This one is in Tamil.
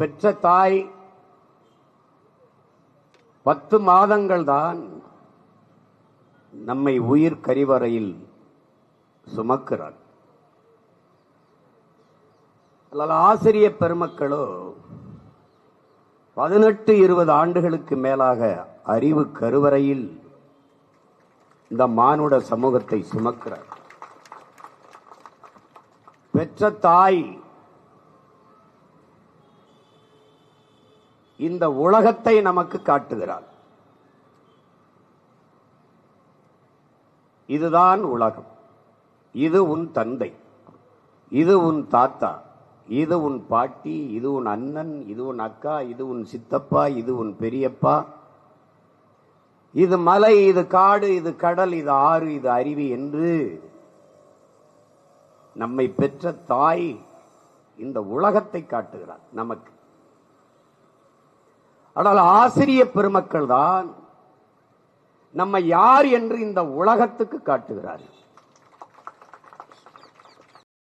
பெற்ற தாய் பத்து மாதங்கள் தான் நம்மை உயிர் கரிவறையில் சுமக்கிறார் ஆசிரிய பெருமக்களோ பதினெட்டு இருபது ஆண்டுகளுக்கு மேலாக அறிவு கருவறையில் இந்த மானுட சமூகத்தை சுமக்கிறார் பெற்ற தாய் இந்த உலகத்தை நமக்கு காட்டுகிறார். இதுதான் உலகம். இது உன் தந்தை. இது உன் தாத்தா. இது உன் பாட்டி. இது உன் அண்ணன். இது உன் அக்கா. இது உன் சித்தப்பா. இது உன் பெரியப்பா. இது மலை இது காடு இது கடல் இது ஆறு இது அருவி என்று நம்மை பெற்ற தாய் இந்த உலகத்தை காட்டுகிறார். நமக்கு ஆனால் ஆசிரிய பெருமக்கள் தான் நம்ம யார் என்று இந்த உலகத்துக்கு காட்டுகிறார்கள்.